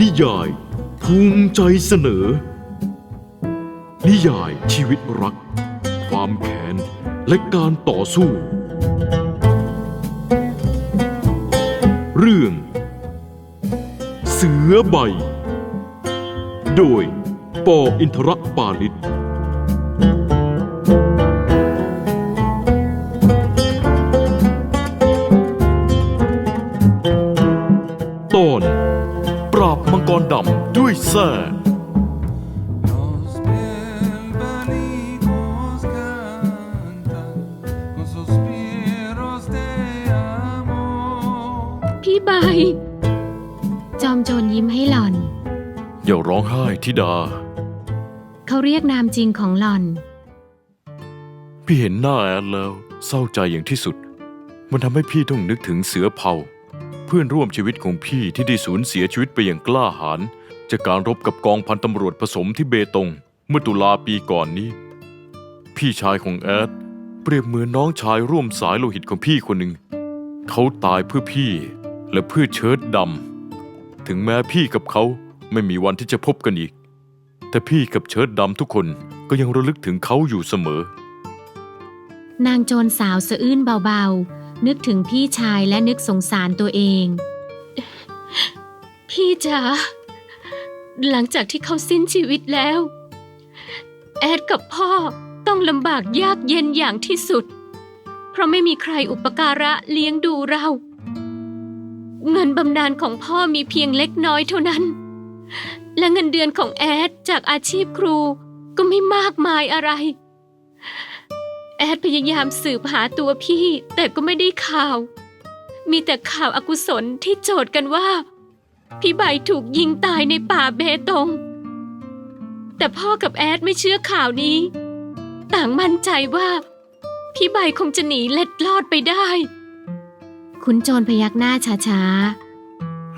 นิยาย ภูมิใจเสนอ นิยายชีวิตรัก ความแค้นและการต่อสู้ เรื่อง เสือใบ โดยปออินทรปาลิต ดำด้วยแส้ Los bienvenidos cantan con suspiros de amor. พี่ใบ จอมโจรยิ้มให้หล่อน อย่าร้องไห้ทิดา เขาเรียกนามจริงของหล่อน พี่เห็นหน้าแอนแล้ว เศร้าใจอย่างที่สุด มันทำให้พี่ต้องนึกถึงเสือเผ่าเพื่อนร่วมชีวิตของพี่ที่ได้สูญเสียชีวิตไปอย่างกล้าหาญจากการรบกับกองพันตำรวจผสมที่เบตง เมื่อตุลาปีก่อนนี้ พี่ชายของแอด เปรียบเหมือนน้องชายร่วมสายโลหิตของพี่คนหนึ่ง เขาตายเพื่อพี่และเพื่อเชิดดำ ถึงแม้พี่กับเขาไม่มีวันที่จะพบกันอีก แต่พี่กับเชิดดำทุกคนก็ยังระลึกถึงเขาอยู่เสมอ นางโจรสาวสะอื้นเบาๆ นึกถึงพี่ชายและนึกสงสารตัวเอง พี่จ๋าหลังจากที่เขาสิ้นชีวิตแล้ว แอดกับพ่อต้องลำบากยากเย็นอย่างที่สุด เพราะไม่มีใครอุปการะเลี้ยงดูเรา เงินบำนาญของพ่อมีเพียงเล็กน้อยเท่านั้น และเงินเดือนของแอดจากอาชีพครูก็ไม่มากมายอะไร แอดพยายามสืบหาตัวพี่ แต่ก็ไม่ได้ข่าว มีแต่ข่าวอากุศลที่โจทย์กันว่า พี่ใบถูกยิงตายในป่าเบตง แต่พ่อกับแอดไม่เชื่อข่าวนี้ ต่างมั่นใจว่า พี่ใบคงจะหนีเล็ดลอดไปได้ขุนโจรพยักหน้าช้า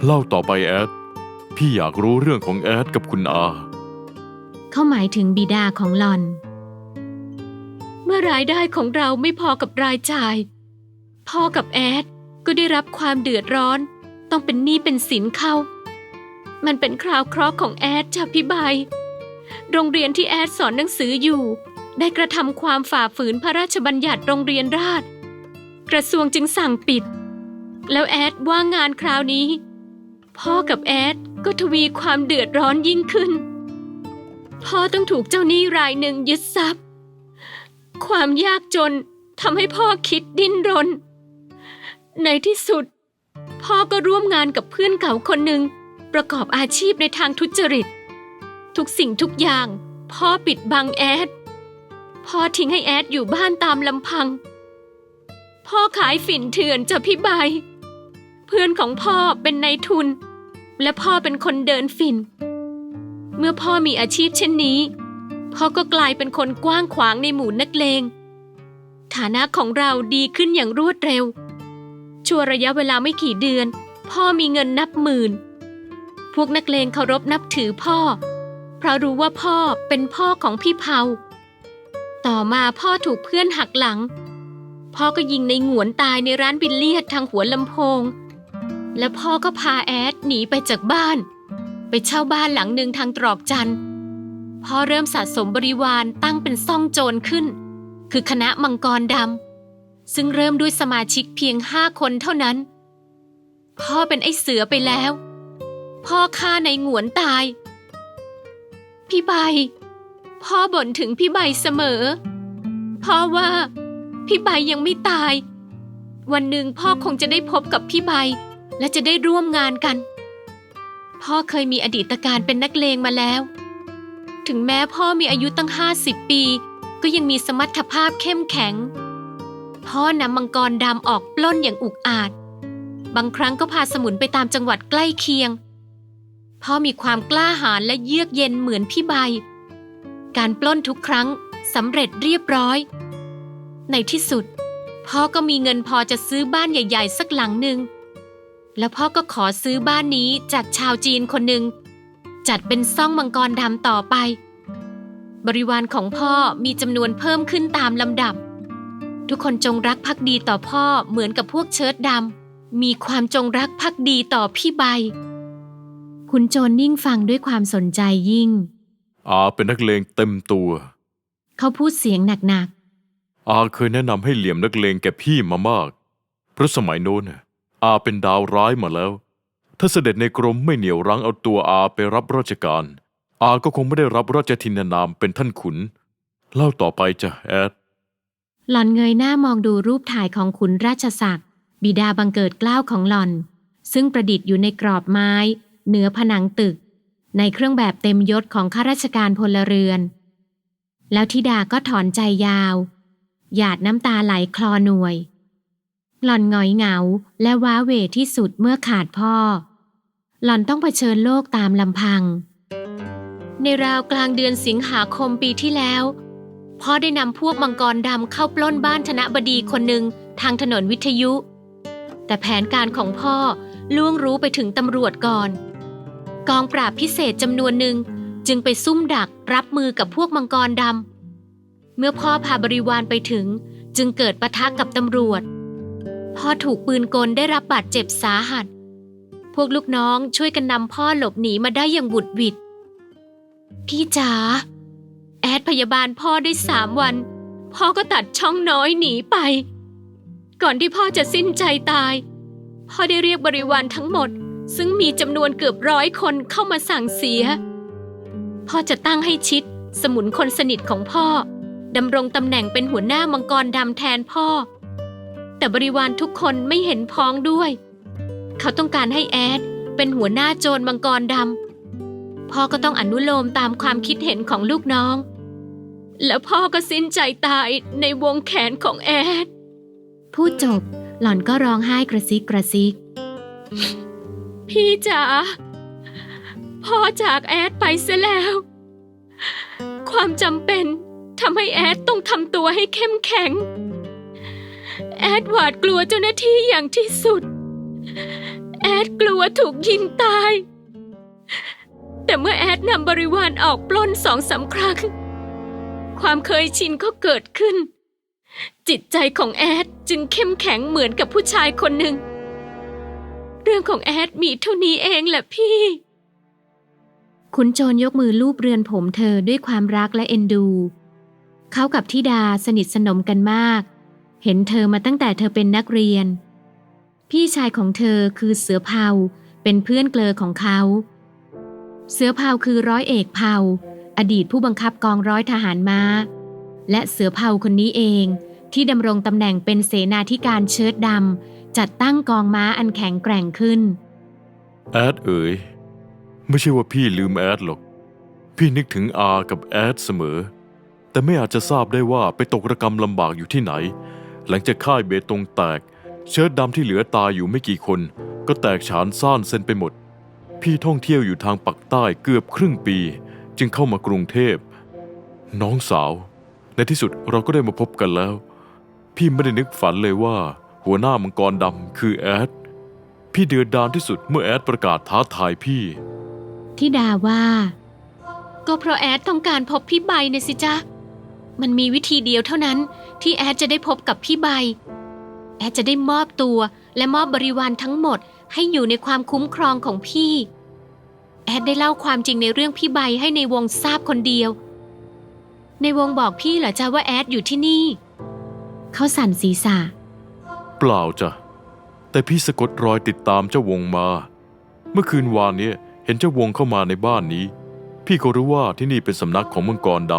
เล่าต่อไปแอด พี่อยากรู้เรื่องของแอดกับคุณอา ๆ เขาหมายถึงบิดาของหล่อน เมื่อรายได้ของเราไม่พอกับรายจ่าย พ่อกับแอดก็ได้รับความเดือดร้อน ต้องเป็นหนี้เป็นสินเข้ามันเป็นคราวเคราะห์ของแอดจากพี่ใบโรงเรียนที่แอดสอนหนังสืออยู่ ได้กระทำความฝ่าฝืนพระราชบัญญัติโรงเรียนราษฎรกระทรวงจึงสั่งปิด แล้วแอดว่างงานคราวนี้ พ่อกับแอดก็ทวีความเดือดร้อนยิ่งขึ้น พ่อต้องถูกเจ้าหนี้รายหนึ่งยึดทรัพย์ ความยากจนทำให้พ่อคิดดิ้นรน ในที่สุด พ่อก็ร่วมงานกับเพื่อนเก่าคนหนึ่งประกอบอาชีพในทางทุจริต ทุกสิ่งทุกอย่าง พ่อปิดบังแอด พ่อทิ้งให้แอดอยู่บ้านตามลำพัง พ่อขายฝิ่นเถื่อนจะพี่ใบเพื่อนของพ่อเป็นนายทุน และพ่อเป็นคนเดินฝิ่น เมื่อพ่อมีอาชีพเช่นนี้ พ่อก็กลายเป็นคนกว้างขวางในหมู่นักเลง ฐานะของเราดีขึ้นอย่างรวดเร็ว ชั่วระยะเวลาไม่กี่เดือน พ่อมีเงินนับหมื่น พวกนักเลงเคารพนับถือพ่อ เพราะรู้ว่าพ่อเป็นพ่อของพี่เผาต่อมาพ่อถูกเพื่อนหักหลัง พ่อก็ยิงในหงวนตายในร้านบิลเลียดทางหัวลำโพง และพ่อก็พาแอดหนีไปจากบ้าน ไปเช่าบ้านหลังหนึ่งทางตรอกจันทร์ พ่อเริ่มสะสมบริวารตั้งเป็นซ่องโจรขึ้น คือคณะมังกรดำซึ่งเริ่มด้วยสมาชิกเพียงห้าคนเท่านั้น พ่อเป็นไอ้เสือไปแล้ว พ่อฆ่าในหงวนตาย พี่ใบ พ่อบ่นถึงพี่ใบเสมอ พ่อว่า พี่ใบยังไม่ตาย วันหนึ่งพ่อคงจะได้พบกับพี่ใบ และจะได้ร่วมงานกัน พ่อเคยมีอดีตการเป็นนักเลงมาแล้ว ถึงแม้พ่อมีอายุตั้งห้าสิบปี ก็ยังมีสมรรถภาพเข้มแข็ง พ่อนำมังกรดำออกปล้นอย่างอุกอาจ บางครั้งก็พาสมุนไปตามจังหวัดใกล้เคียง พ่อมีความกล้าหาญและเยือกเย็นเหมือนพี่ใบ การปล้นทุกครั้งสำเร็จเรียบร้อย ในที่สุด พ่อก็มีเงินพอจะซื้อบ้านใหญ่ ๆ สักหลังหนึ่ง แล้วพ่อก็ขอซื้อบ้านนี้จากชาวจีนคนหนึ่ง จัดเป็นซ่องมังกรดำต่อไป บริวารของพ่อมีจำนวนเพิ่มขึ้นตามลำดับ ทุกคนจงรักภักดีต่อพ่อเหมือนกับพวกเชิดดำมีความจงรักภักดีต่อพี่ใบ คุณคุณโจรนิ่งฟังด้วยความสนใจยิ่ง อาเป็นนักเลงเต็มตัว เขาพูดเสียงหนักอาเคยแนะนำให้เหลี่ยมนักเลงแก่พี่มามาก เพราะสมัยโน้นน่ะอาเป็นดาวร้ายมาแล้ว ถ้าเสด็จในกรมไม่เหนียวรั้งเอาตัวอาไปรับราชการ อาก็คงไม่ได้รับราชทินานามเป็นท่านขุน เล่าต่อไปจ้ะแอด หล่อนเงยหน้ามองดูรูปถ่ายของขุนราชศักดิ์บิดาบังเกิดเกล้าวของหล่อน ซึ่งประดิษฐ์อยู่ในกรอบไม้ เหนือผนังตึก ในเครื่องแบบเต็มยศของข้าราชการพลเรือน แล้วธิดาก็ถอนใจยาว หยาดน้ำตาไหลคลอหน่วย หล่อนงอยเหงาและว้าเหวที่สุดเมื่อขาดพ่อ หล่อนต้องเผชิญโลกตามลำพัง ในราวกลางเดือนสิงหาคมปีที่แล้วพ่อได้นำพวกมังกรดำเข้าปล้นบ้านธนบดีคนหนึ่งทางถนนวิทยุ แต่แผนการของพ่อล่วงรู้ไปถึงตำรวจก่อน กองปราบพิเศษจำนวนหนึ่งจึงไปซุ่มดักรับมือกับพวกมังกรดำ เมื่อพ่อพาบริวารไปถึง จึงเกิดปะทะกับตำรวจ พ่อถูกปืนกลได้รับบาดเจ็บสาหัส พวกลูกน้องช่วยกันนำพ่อหลบหนีมาได้อย่างบุดวิดพี่จ๋าแอดพยาบาลพ่อได้สามวัน พ่อก็ตัดช่องน้อยหนีไป ก่อนที่พ่อจะสิ้นใจตาย พ่อได้เรียกบริวารทั้งหมด ซึ่งมีจำนวนเกือบร้อยคนเข้ามาสั่งเสีย พ่อจะตั้งให้ชิด สมุนคนสนิทของพ่อดำรงตำแหน่งเป็นหัวหน้ามังกรดำแทนพ่อ แต่บริวารทุกคนไม่เห็นพ้องด้วย เขาต้องการให้แอดเป็นหัวหน้าโจรมังกรดำพ่อก็ต้องอนุโลมตามความคิดเห็นของลูกน้อง แล้วพ่อก็สิ้นใจตายในวงแขนของแอด พูดจบหล่อนก็ร้องไห้กระซิกกระซิก พี่จ๋าพ่อจากแอดไปเสียแล้ว ความจำเป็นทำให้แอดต้องทำตัวให้เข้มแข็ง แอดหวาดกลัวเจ้าหน้าที่อย่างที่สุด แอดกลัวถูกยิงตาย แต่เมื่อแอดนำบริวารออกปล้นสองสามครั้ง ความเคยชินก็เกิดขึ้น จิตใจของแอดจึงเข้มแข็งเหมือนกับผู้ชายคนหนึ่ง เรื่องของแอดมีเท่านี้เองแหละพี่ขุนโจรยกมือลูบเรือนผมเธอด้วยความรักและเอ็นดู เขากับธิดาสนิทสนมกันมาก เห็นเธอมาตั้งแต่เธอเป็นนักเรียน พี่ชายของเธอคือเสือเผาเป็นเพื่อนเกลอของเขา เสือเผาคือร้อยเอกเผาอดีตผู้บังคับกองร้อยทหารม้า และเสือเผาคนนี้เองที่ดำรงตำแหน่งเป็นเสนาธิการเชิดดำจัดตั้งกองม้าอันแข็งแกร่งขึ้น แอดเอ๋ยไม่ใช่ว่าพี่ลืมแอดหรอก พี่นึกถึงอากับแอดเสมอ แต่ไม่อาจจะทราบได้ว่าไปตกระกรรมลำบากอยู่ที่ไหน หลังจากค่ายเบตงแตก เชิดดำที่เหลือตายอยู่ไม่กี่คน ก็แตกฉานซ่านเส้นไปหมด พี่ท่องเที่ยวอยู่ทางปักใต้เกือบครึ่งปี จึงเข้ามากรุงเทพ น้องสาว ในที่สุดเราก็ได้มาพบกันแล้ว พี่ไม่ได้นึกฝันเลยว่า หัวหน้ามังกรดำคือแอด พี่เดือดดานที่สุดเมื่อแอดประกาศท้าทายพี่ทิดาว่า ก็เพราะแอดต้องการพบพี่ใบเนะสิจ๊ะมันมีวิธีเดียวเท่านั้นที่แอดจะได้พบกับพี่ใบ แอดจะได้มอบตัวและมอบบริวารทั้งหมดให้อยู่ในความคุ้มครองของพี่ แอดได้เล่าความจริงในเรื่องพี่ใบให้ในวงทราบคนเดียว ในวงบอกพี่เหรอจ๊ะว่าแอดอยู่ที่นี่ เขาสั่นศีรษะ เปล่าจ้ะ แต่พี่สะกดรอยติดตามเจ้าวงมา เมื่อคืนวานเนี้ยเห็นเจ้าวงเข้ามาในบ้านนี้ พี่ก็รู้ว่าที่นี่เป็นสำนักของมังกรด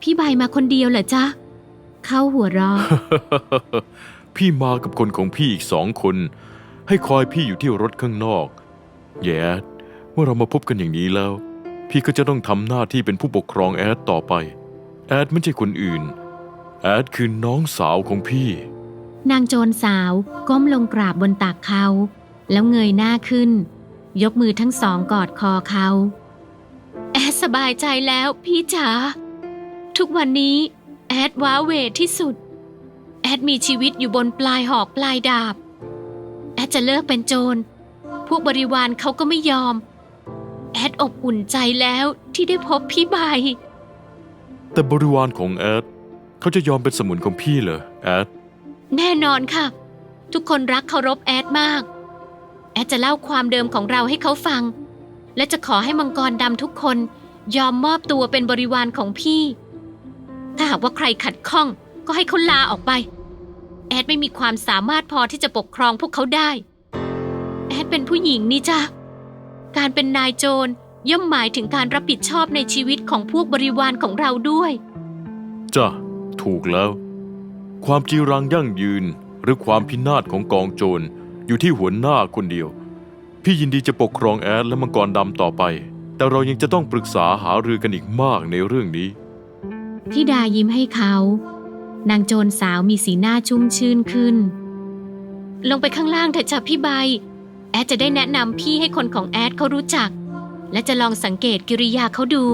พี่ใบมาคนเดียวเหรอจ๊ะ เขาหัวเราะำ พี่มากับคนของพี่อีกสองคน ให้คอยพี่อยู่ที่รถข้างนอก แย่เมื่อเรามาพบกันอย่างนี้แล้ว พี่ก็จะต้องทำหน้าที่เป็นผู้ปกครองแอดต่อไป แอดไม่ใช่คนอื่น แอดคือน้องสาวของพี่ นางโจรสาวก้มลงกราบบนตักเขา แล้วเงยหน้าขึ้น ยกมือทั้งสองกอดคอเขา แอดสบายใจแล้วพี่จ๋าทุกวันนี้แอดว้าเหวที่สุด แอดมีชีวิตอยู่บนปลายหอกปลายดาบ แอดจะเลิกเป็นโจร พวกบริวารเขาก็ไม่ยอม แอดอบอุ่นใจแล้วที่ได้พบพี่ใบ แต่บริวารของแอดเขาจะยอมเป็นสมุนของพี่เหรอแอด แน่นอนค่ะ ทุกคนรักเคารพแอดมาก แอดจะเล่าความเดิมของเราให้เขาฟัง และจะขอให้มังกรดำทุกคนยอมมอบตัวเป็นบริวารของพี่ ถ้าหากว่าใครขัดข้อง ก็ให้เขาลาออกไป แอดไม่มีความสามารถพอที่จะปกครองพวกเขาได้ แอดเป็นผู้หญิงนี่จ้ะการเป็นนายโจรย่อมหมายถึงการรับผิดชอบในชีวิตของพวกบริวารของเราด้วย จ้ะถูกแล้ว ความจีรังยั่งยืนหรือความพินาศของกองโจรอยู่ที่หัวหน้าคนเดียว พี่ยินดีจะปกครองแอดและมังกรดำต่อไป แต่เรายังจะต้องปรึกษาหารือกันอีกมากในเรื่องนี้ที่ดายิ้มให้เขา นางโจรสาวมีสีหน้าชุ่มชื่นขึ้น ลงไปข้างล่างเถอะจ้ะพี่ใบ แอดจะได้แนะนำพี่ให้คนของแอดเขารู้จัก และจะลองสังเกตกิริยาเขาดู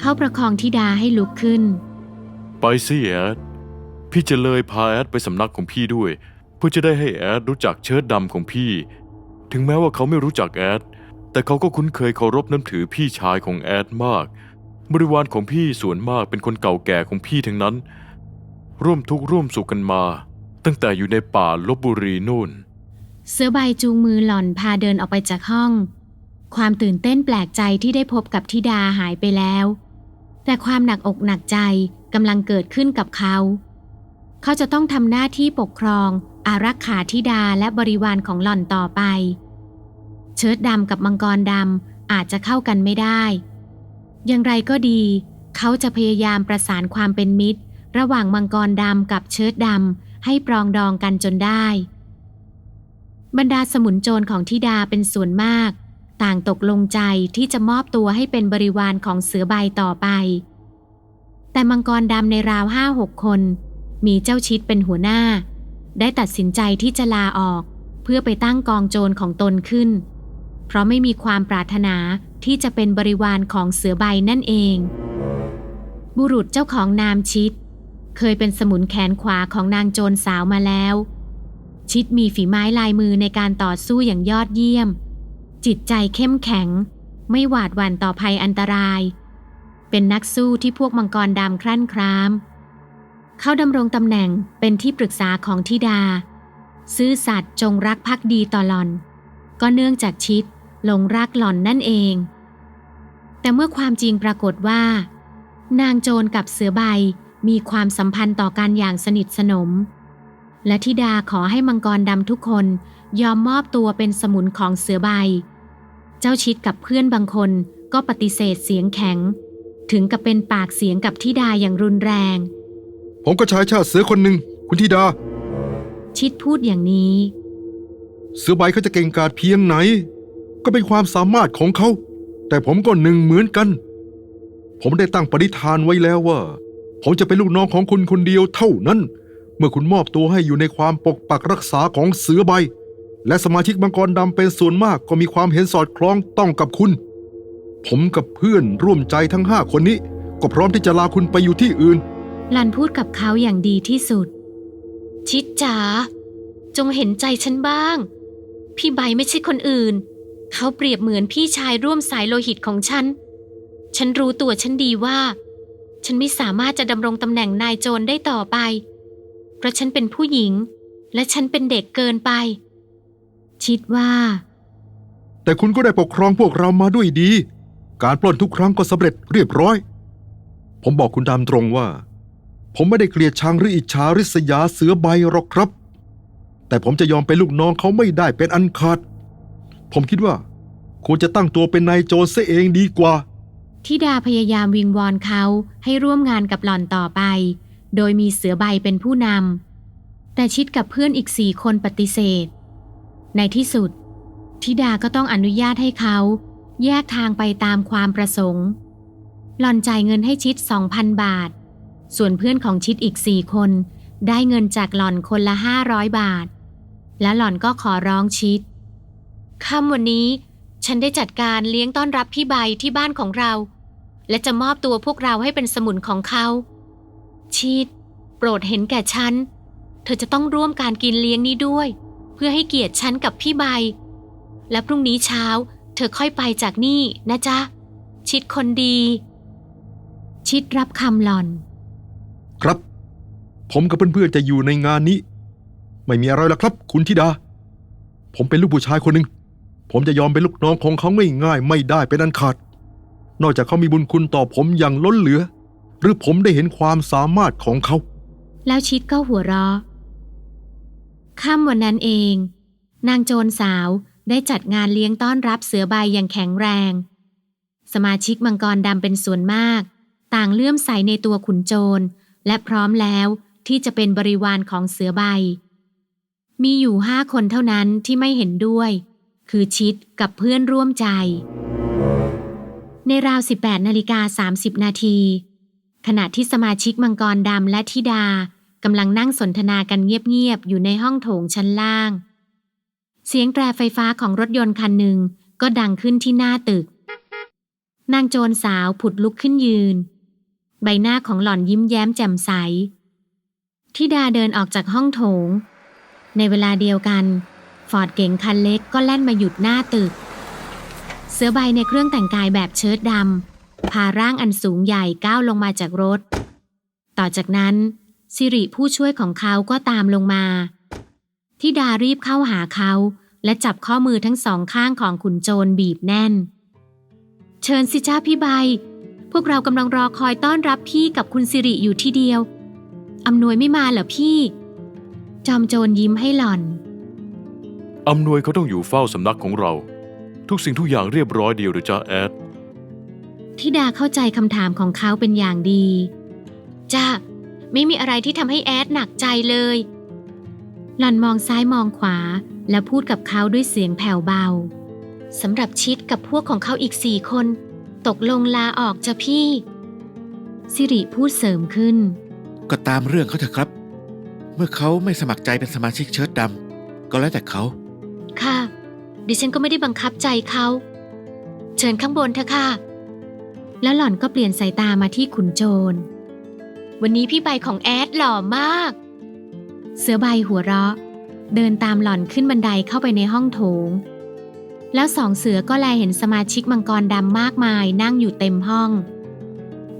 เขาประคองธิดาให้ลุกขึ้น ไปสิแอด พี่จะเลยพาแอดไปสำนักของพี่ด้วย เพื่อจะได้ให้แอดรู้จักเชิดดำของพี่ ถึงแม้ว่าเขาไม่รู้จักแอด แต่เขาก็คุ้นเคยเคารพนับถือพี่ชายของแอดมาก บริวารของพี่ส่วนมากเป็นคนเก่าแก่ของพี่ทั้งนั้น ร่วมทุกข์ร่วมสุขกันมา ตั้งแต่อยู่ในป่าลบบุรีนู่น เสือใบจูงมือหล่อนพาเดินออกไปจากห้อง ความตื่นเต้นแปลกใจที่ได้พบกับธิดาหายไปแล้ว แต่ความหนักอกหนักใจกำลังเกิดขึ้นกับเขา เขาจะต้องทำหน้าที่ปกครอง อารักขาธิดาและบริวารของหล่อนต่อไป เชิดดำกับมังกรดำอาจจะเข้ากันไม่ได้ อย่างไรก็ดี เขาจะพยายามประสานความเป็นมิตร ระหว่างมังกรดำกับเชิดดำให้ปรองดองกันจนได้ บรรดาสมุนโจรของธิดาเป็นส่วนมาก ต่างตกลงใจที่จะมอบตัวให้เป็นบริวารของเสือใบต่อไป แต่มังกรดำในราวห้าหกคน มีเจ้าชิดเป็นหัวหน้า ได้ตัดสินใจที่จะลาออก เพื่อไปตั้งกองโจรของตนขึ้น เพราะไม่มีความปรารถนาที่จะเป็นบริวารของเสือใบนั่นเอง บุรุษเจ้าของนามชิด เคยเป็นสมุนแขนขวาของนางโจรสาวมาแล้ว ชิดมีฝีไม้ลายมือในการต่อสู้อย่างยอดเยี่ยม จิตใจเข้มแข็ง ไม่หวาดหวั่นต่อภัยอันตราย เป็นนักสู้ที่พวกมังกรดำครั่นคราม เขาดำรงตำแหน่งเป็นที่ปรึกษาของธิดา ซื่อสัตย์จงรักภักดีต่อหล่อน ก็เนื่องจากชิดหลงรักหล่อนนั่นเอง แต่เมื่อความจริงปรากฏว่า นางโจรกับเสือใบ มีความสัมพันธ์ต่อกันอย่างสนิทสนม และธิดาขอให้มังกรดำทุกคนยอมมอบตัวเป็นสมุนของเสือใบ เจ้าชิดกับเพื่อนบางคนก็ปฏิเสธเสียงแข็ง ถึงกับเป็นปากเสียงกับธิดาอย่างรุนแรง ผมก็ชายชาติเสือคนหนึ่งคุณธิดา ชิดพูดอย่างนี้ เสือใบเขาจะเก่งกาจเพียงไหน ก็เป็นความสามารถของเขา แต่ผมก็หนึ่งเหมือนกัน ผมได้ตั้งปณิธานไว้แล้วว่า ผมจะเป็นลูกน้องของคุณคนเดียวเท่านั้น เมื่อคุณมอบตัวให้อยู่ในความปกปักรักษาของเสือใบ และสมาชิกมังกรดำเป็นส่วนมากก็มีความเห็นสอดคล้องต้องกับคุณ ผมกับเพื่อนร่วมใจทั้งห้าคนนี้ ก็พร้อมที่จะลาคุณไปอยู่ที่อื่น ลันพูดกับเขาอย่างดีที่สุด ชิดจ๋าจงเห็นใจฉันบ้าง พี่ใบไม่ใช่คนอื่น เขาเปรียบเหมือนพี่ชายร่วมสายโลหิตของฉัน ฉันรู้ตัวฉันดีว่า ฉันไม่สามารถจะดำรงตำแหน่งนายโจรได้ต่อไป เพราะฉันเป็นผู้หญิง และฉันเป็นเด็กเกินไป ชิดว่า แต่คุณก็ได้ปกครองพวกเรามาด้วยดี การปล้นทุกครั้งก็สำเร็จเรียบร้อย ผมบอกคุณตามตรงว่า ผมไม่ได้เกลียดชังหรืออิจฉาริษยาเสือใบหรอกครับ แต่ผมจะยอมเป็นลูกน้องเขาไม่ได้เป็นอันขาด ผมคิดว่าควรจะตั้งตัวเป็นนายโจรเสียเองดีกว่า ทิดาพยายามวิงวอนเขาให้ร่วมงานกับหล่อนต่อไป โดยมีเสือใบเป็นผู้นำ แต่ชิดกับเพื่อนอีกสี่คนปฏิเสธ ในที่สุด ทิดาก็ต้องอนุญาตให้เขา แยกทางไปตามความประสงค์ หล่อนจ่ายเงินให้ชิด2,000บาท ส่วนเพื่อนของชิดอีกสี่คน ได้เงินจากหล่อนคนละ500บาท และหล่อนก็ขอร้องชิดค่ำวันนี้ ฉันได้จัดการเลี้ยงต้อนรับพี่ใบที่บ้านของเรา และจะมอบตัวพวกเราให้เป็นสมุนของเขาชิดโปรดเห็นแก่ฉัน เธอจะต้องร่วมการกินเลี้ยงนี้ด้วย เพื่อให้เกียรติฉันกับพี่ใบ และพรุ่งนี้เช้า เธอค่อยไปจากนี่นะจ๊ะ ชิดคนดี ชิดรับคำหล่อน ครับ ผมกับเพื่อนๆจะอยู่ในงานนี้ ไม่มีอะไรหรอกครับ คุณธิดา ผมเป็นลูกผู้ชายคนหนึ่งผมจะยอมเป็นลูกน้องของเขาง่ายๆไม่ได้เป็นอันขาด นอกจากเขามีบุญคุณต่อผมอย่างล้นเหลือ หรือผมได้เห็นความสามารถของเขา แล้วชิดก็หัวเราะค่ำวันนั้นเอง นางโจรสาวได้จัดงานเลี้ยงต้อนรับเสือใบอย่างแข็งแรง สมาชิกมังกรดำเป็นส่วนมาก ต่างเลื่อมใสในตัวขุนโจร และพร้อมแล้วที่จะเป็นบริวารของเสือใบ มีอยู่ห้าคนเท่านั้นที่ไม่เห็นด้วย คือชิดกับเพื่อนร่วมใจ ในราว 18นาฬิกา30 นาที ขณะที่สมาชิกมังกรดำและธิดากำลังนั่งสนทนากันเงียบๆ อยู่ในห้องโถงชั้นล่าง เสียงแตรไฟฟ้าของรถยนต์คันหนึ่งก็ดังขึ้นที่หน้าตึก นางโจรสาวผุดลุกขึ้นยืน ใบหน้าของหล่อนยิ้มแย้มแจ่มใสธิดาเดินออกจากห้องโถง ในเวลาเดียวกัน ฟอร์ดเก๋งคันเล็กก็แล่นมาหยุดหน้าตึก สือใบในเครื่องแต่งกายแบบเชิ้ตดำพาร่างอันสูงใหญ่ก้าวลงมาจากรถ ต่อจากนั้น สิริผู้ช่วยของเขาก็ตามลงมาทิดารีบเข้าหาเขา และจับข้อมือทั้งสองข้างของขุนโจรบีบแน่น เชิญสิจ้าพี่ใบ พวกเรากำลังรอคอยต้อนรับพี่กับคุณสิริอยู่ที่เดียวอำนวยไม่มาเหรอพี่ จอมโจรยิ้มให้หล่อนอำนวยเขาต้องอยู่เฝ้าสำนักของเรา ทุกสิ่งทุกอย่างเรียบร้อยเดียวหรือจ้าแอด ทิดาเข้าใจคำถามของเขาเป็นอย่างดี จ้าไม่มีอะไรที่ทำให้แอดหนักใจเลย หล่อนมองซ้ายมองขวา แล้วพูดกับเขาด้วยเสียงแผ่วเบาสำหรับชิดกับพวกของเขาอีกสี่คน ตกลงลาออกจะพี่ สิริพูดเสริมขึ้น ก็ตามเรื่องเขาเถอะครับ เมื่อเขาไม่สมัครใจเป็นสมาชิกเชิ้ตดำก็แล้วแต่เขา ค่ะ ดิฉันก็ไม่ได้บังคับใจเขา เชิญข้างบนเถอะค่ะ แล้วหล่อนก็เปลี่ยนสายตามาที่ขุนโจร วันนี้พี่ใบของแอดหล่อมาก เสือใบหัวเราะ เดินตามหล่อนขึ้นบันไดเข้าไปในห้องโถง แล้วสองเสือก็แลเห็นสมาชิกมังกรดำมากมายนั่งอยู่เต็มห้อง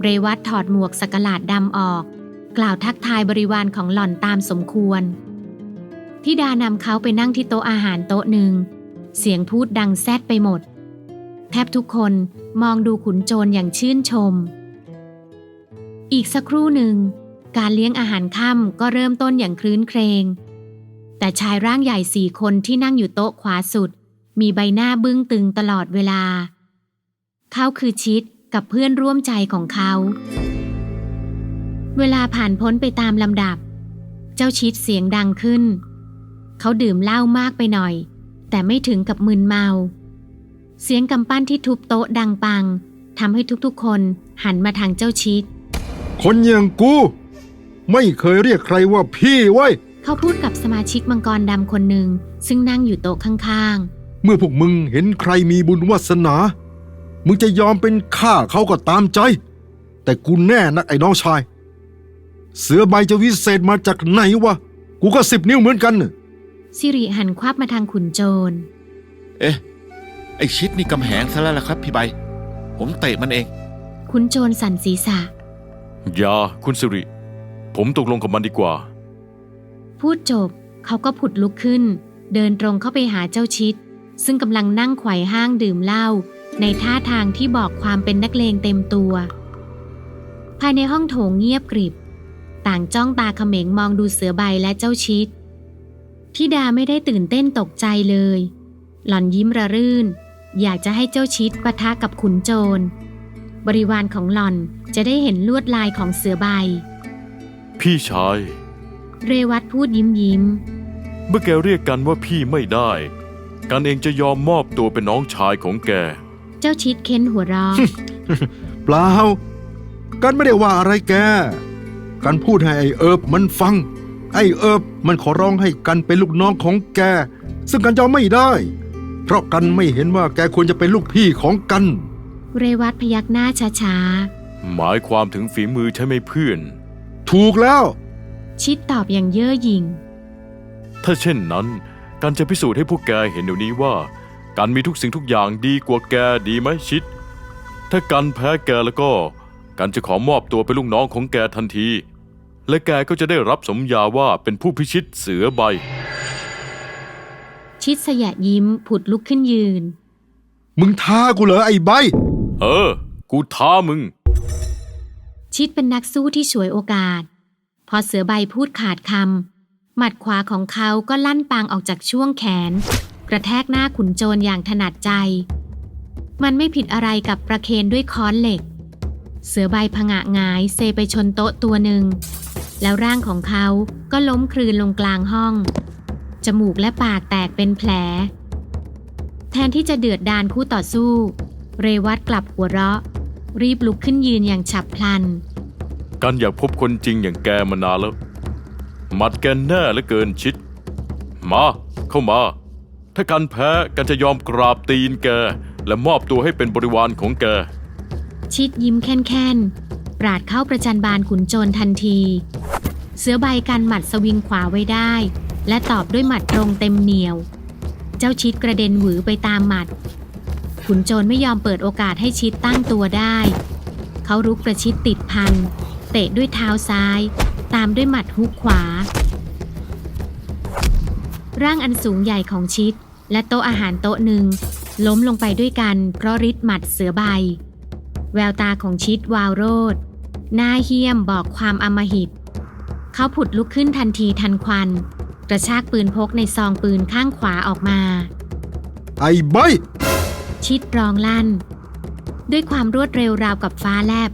เรวัตถอดหมวกสกหลาดดำออก กล่าวทักทายบริวารของหล่อนตามสมควรทิดานำเขาไปนั่งที่โต๊ะอาหารโต๊ะหนึ่ง เสียงพูดดังแซดไปหมด แทบทุกคนมองดูขุนโจรอย่างชื่นชม อีกสักครู่หนึ่ง การเลี้ยงอาหารค่ำก็เริ่มต้นอย่างคลื้นเครง แต่ชายร่างใหญ่สี่คนที่นั่งอยู่โต๊ะขวาสุด มีใบหน้าบึ้งตึงตลอดเวลา เขาคือชิดกับเพื่อนร่วมใจของเขา เวลาผ่านพ้นไปตามลำดับ เจ้าชิดเสียงดังขึ้น เขาดื่มเหล้ามากไปหน่อย แต่ไม่ถึงกับมึนเมา เสียงกำปั้นที่ทุบโต๊ะดังปังทำให้ทุกๆ คนหันมาทางเจ้าชิด คนอย่างกู ไม่เคยเรียกใครว่าพี่ไว้ยเขาพูดกับสมาชิกมังกรดำคนหนึ่งซึ่งนั่งอยู่โต๊ะข้างเมื่อพวกมึงเห็นใครมีบุญวาสนา มึงจะยอมเป็นข้าเขาก็ตามใจ แต่กูแน่นะไอ้น้องชาย เสือใบจะวิเศษมาจากไหนวะ กูก็สิบนิ้วเหมือนกันน่ะๆ สิริหันควับมาทางขุนโจร เอ๊ะ ไอชิดนี่กำแหงซะแล้วล่ะครับ พี่ใบ ผมเตะมันเอง ขุนโจรสั่นศีรษะ อย่าคุณสิริ ผมตกลงกับมันดีกว่า พูดจบเขาก็ผุดลุกขึ้น เดินตรงเข้าไปหาเจ้าชิด ซึ่งกำลังนั่งไขว่ห้างดื่มเหล้าในท่าทางที่บอกความเป็นนักเลงเต็มตัว ภายในห้องโถงเงียบกริบ ต่างจ้องตาเขม็งมองดูเสือใบและเจ้าชิด ทิดาไม่ได้ตื่นเต้นตกใจเลย หล่อนยิ้มระรื่น อยากจะให้เจ้าชิดปะทะกับขุนโจร บริวารของหล่อนจะได้เห็นลวดลายของเสือใบ พี่ชาย เรวัตพูดยิ้มยิ้ม เมื่อแกเรียกกันว่าพี่ไม่ได้ กันเองจะยอมมอบตัวเป็นน้องชายของแก เจ้าชิดเค้นหัวเราะ เปล่า กันไม่ได้ว่าอะไรแก กันพูดให้ไอ้เอิบมันฟัง ไอ้เอิบมันขอร้องให้กันเป็นลูกน้องของแก ซึ่งกันยอมไม่ได้ เพราะกันไม่เห็นว่าแกควรจะเป็นลูกพี่ของกัน เรวัตพยักหน้าช้าหมายความถึงฝีมือใช่ไหมเพื่อน ถูกแล้ว ๆ ชิดตอบอย่างเย่อหยิ่ง ถ้าเช่นนั้นการจะพิสูจน์ให้พวกแกเห็นเดี๋ยวนี้ว่า การมีทุกสิ่งทุกอย่างดีกว่าแกดีไหมชิด ถ้าการแพ้แกแล้วก็การจะขอมอบตัวเป็นลูกน้องของแกทันที และแกก็จะได้รับสมญาว่าเป็นผู้พิชิตเสือใบ ชิดสยะยิ้มผุดลุกขึ้นยืน มึงท้ากูเหรอไอ้ใบ เออ กูท้ามึง ชิดเป็นนักสู้ที่ฉวยโอกาส พอเสือใบพูดขาดคำหมัดขวาของเขาก็ลั่นปางออกจากช่วงแขน กระแทกหน้าขุนโจรอย่างถนัดใจ มันไม่ผิดอะไรกับประเคนด้วยค้อนเหล็ก เสือใบผงะหงายเซไปชนโต๊ะตัวหนึ่ง แล้วร่างของเขาก็ล้มคลืนลงกลางห้อง จมูกและปากแตกเป็นแผล แทนที่จะเดือดดานคู่ต่อสู้ เรวัตกลับหัวเราะ รีบลุกขึ้นยืนอย่างฉับพลัน กันอยากพบคนจริงอย่างแกมานานแล้วหมัดแกแน่เหลือเกินชิด มาเข้ามา ถ้ากันแพ้กันจะยอมกราบตีนแก และมอบตัวให้เป็นบริวารของแก ชิดยิ้มแค้นๆปราดเข้าประจันบานขุนโจรทันที เสือใบกันหมัดสวิงขวาไว้ได้ และตอบด้วยหมัดตรงเต็มเหนียว เจ้าชิดกระเด็นหวือไปตามหมัด ขุนโจรไม่ยอมเปิดโอกาสให้ชิดตั้งตัวได้ เขารุกประชิดติดพัน เตะด้วยเท้าซ้าย ตามด้วยหมัดฮุกขวา ร่างอันสูงใหญ่ของชิด และโต๊ะอาหารโต๊ะหนึ่ง ล้มลงไปด้วยกันเพราะฤทธิ์หมัดเสือใบ แววตาของชิดวาวโรดหน้าเหี้ยมบอกความอำมหิต เขาผุดลุกขึ้นทันทีทันควัน กระชากปืนพกในซองปืนข้างขวาออกมา ไอ้ใบชิดร้องลั่น ด้วยความรวดเร็วราวกับฟ้าแลบ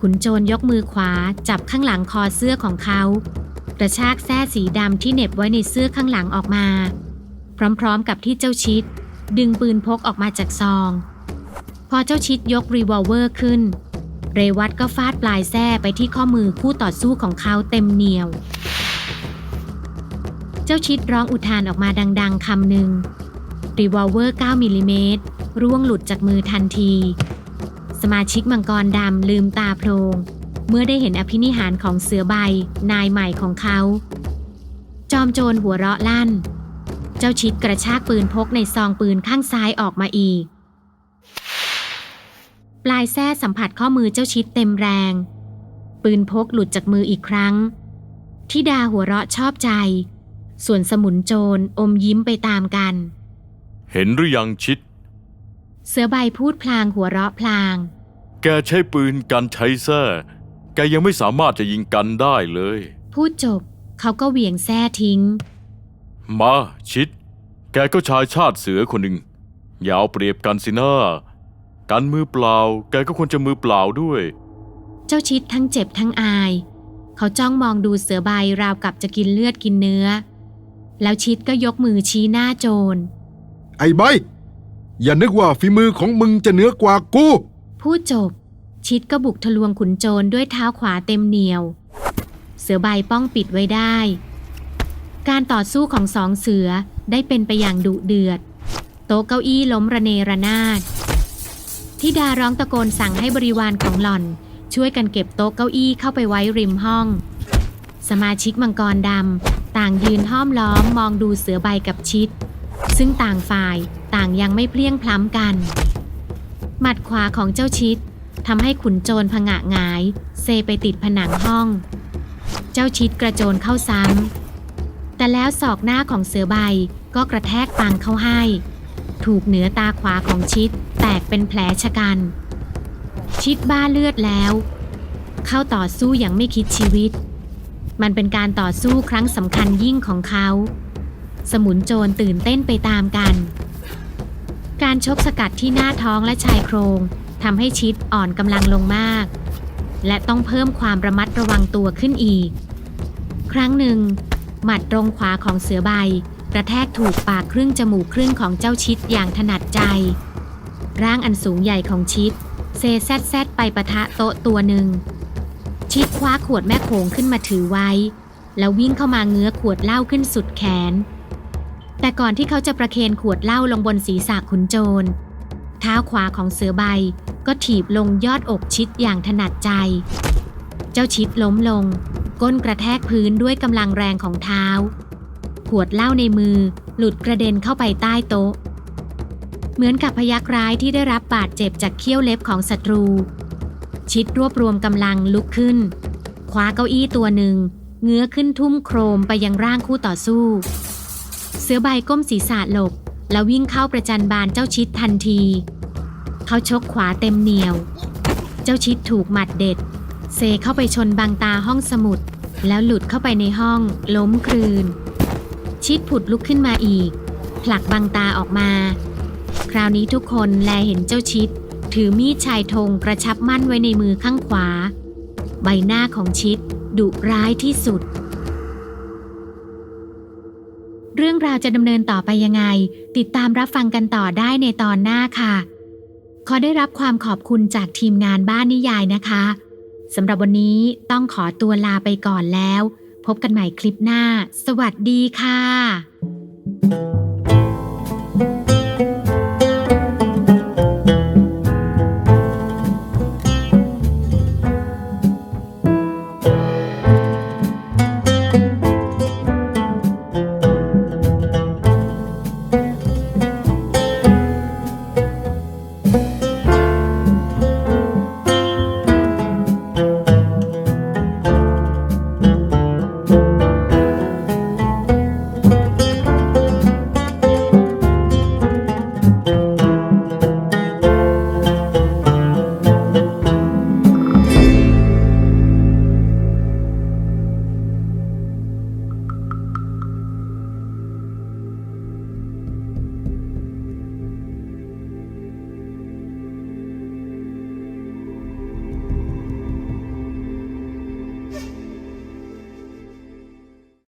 ขุนโจรยกมือขวาจับข้างหลังคอเสื้อของเขา กระชากแส้สีดำที่เหน็บไว้ในเสื้อข้างหลังออกมา พร้อมๆกับที่เจ้าชิด ดึงปืนพกออกมาจากซอง พอเจ้าชิดยกรีวอลเวอร์ขึ้น เรวัตก็ฟาดปลายแส้ไปที่ข้อมือคู่ต่อสู้ของเขาเต็มเหนียว เจ้าชิดร้องอุทานออกมาดัง ๆคำหนึ่งรีวอลเวอร์9มิลลิเมตรร่วงหลุดจากมือทันที สมาชิกมังกรดำลืมตาโพลงเมื่อได้เห็นอภินิหารของเสือใบนายใหม่ของเขา จอมโจรหัวเราะลั่น เจ้าชิดกระชากปืนพกในซองปืนข้างซ้ายออกมาอีก ปลายแส้สัมผัสข้อมือเจ้าชิดเต็มแรง ปืนพกหลุดจากมืออีกครั้งทิดาหัวเราะชอบใจ ส่วนสมุนโจรอมยิ้มไปตามกัน เห็นหรือยังชิด เสือใบพูดพลางหัวเราะพลาง แกใช้ปืนกันใช้แส้แกยังไม่สามารถจะยิงกันได้เลย พูดจบเขาก็เหวี่ยงแส้ทิ้ง มาชิด แกก็ชายชาติเสือคนหนึ่งอย่าเอาเปรียบกันสินะ กันมือเปล่า แกก็ควรจะมือเปล่าด้วย เจ้าชิดทั้งเจ็บทั้งอาย เขาจ้องมองดูเสือใบราวกับจะกินเลือดกินเนื้อ แล้วชิดก็ยกมือชี้หน้าโจร ไอ้ใบ อย่านึกว่าฝีมือของมึงจะเหนือกว่ากู พูดจบ ชิดก็บุกทะลวงขุนโจรด้วยเท้าขวาเต็มเหนียว เสือใบป้องปิดไว้ได้ การต่อสู้ของสองเสือได้เป็นไปอย่างดุเดือด โต๊ะเก้าอี้ล้มระเนระนาด ทิดาร้องตะโกนสั่งให้บริวารของหล่อน ช่วยกันเก็บโต๊ะเก้าอี้เข้าไปไว้ริมห้อง สมาชิกมังกรดำต่างยืนห้อมล้อมมองดูเสือใบกับชิด ซึ่งต่างฝ่ายต่างยังไม่เพลียงพล้ำกัน หมัดขวาของเจ้าชิดทำให้ขุนโจรผงะงาย เซไปติดผนังห้อง เจ้าชิดกระโจนเข้าซ้ำแต่แล้วศอกหน้าของเสือใบก็กระแทกปังเข้าให้ ถูกเหนือตาขวาของชิด กเป็นแผลชะกัน ชิดบ้าเลือดแล้ว เข้าต่อสู้อย่างไม่คิดชีวิต มันเป็นการต่อสู้ครั้งสำคัญยิ่งของเขา สมุนโจรตื่นเต้นไปตามกัน การชกสกัดที่หน้าท้องและชายโครงทำให้ชิดอ่อนกำลังลงมาก และต้องเพิ่มความระมัดระวังตัวขึ้นอีก ครั้งหนึ่ง หมัดตรงขวาของเสือใบกระแทกถูกปากครึ่งจมูกครึ่งของเจ้าชิดอย่างถนัดใจ ร่างอันสูงใหญ่ของชิด เซแซดแซดไปปะทะโต๊ะตัวหนึ่ง ชิดคว้าขวดแม่โขงขึ้นมาถือไว้ แล้ววิ่งเข้ามาเงื้อขวดเหล้าขึ้นสุดแขน แต่ก่อนที่เขาจะประเคนขวดเหล้าลงบนศีรษะขุนโจร เท้าขวาของเสือใบก็ถีบลงยอดอกชิดอย่างถนัดใจ เจ้าชิดล้มลง ก้นกระแทกพื้นด้วยกำลังแรงของเท้า ขวดเหล้าในมือหลุดกระเด็นเข้าไปใต้โต๊ะ เหมือนกับพยักร้ายที่ได้รับบาดเจ็บจากเขี้ยวเล็บของศัตรู ชิดรวบรวมกำลังลุกขึ้น คว้าเก้าอี้ตัวหนึ่ง เงื้อขึ้นทุ่มโครมไปยังร่างคู่ต่อสู้ เสือใบก้มศีรษะหลบ แล้ววิ่งเข้าประจันบานเจ้าชิดทันที เขาชกขวาเต็มเหนียว เจ้าชิดถูกหมัดเด็ด เซเข้าไปชนบังตาห้องสมุด แล้วหลุดเข้าไปในห้อง ล้มคลืน ชิดผุดลุกขึ้นมาอีก ผลักบังตาออกมา คราวนี้ทุกคนแลเห็นเจ้าชิด ถือมีดชายธงกระชับมั่นไว้ในมือข้างขวา ใบหน้าของชิดดุร้ายที่สุด เรื่องราวจะดำเนินต่อไปยังไง ติดตามรับฟังกันต่อได้ในตอนหน้าค่ะ ขอได้รับความขอบคุณจากทีมงานบ้านนิยายนะคะสำหรับวันนี้ต้องขอตัวลาไปก่อนแล้ว พบกันใหม่คลิปหน้า สวัสดีค่ะ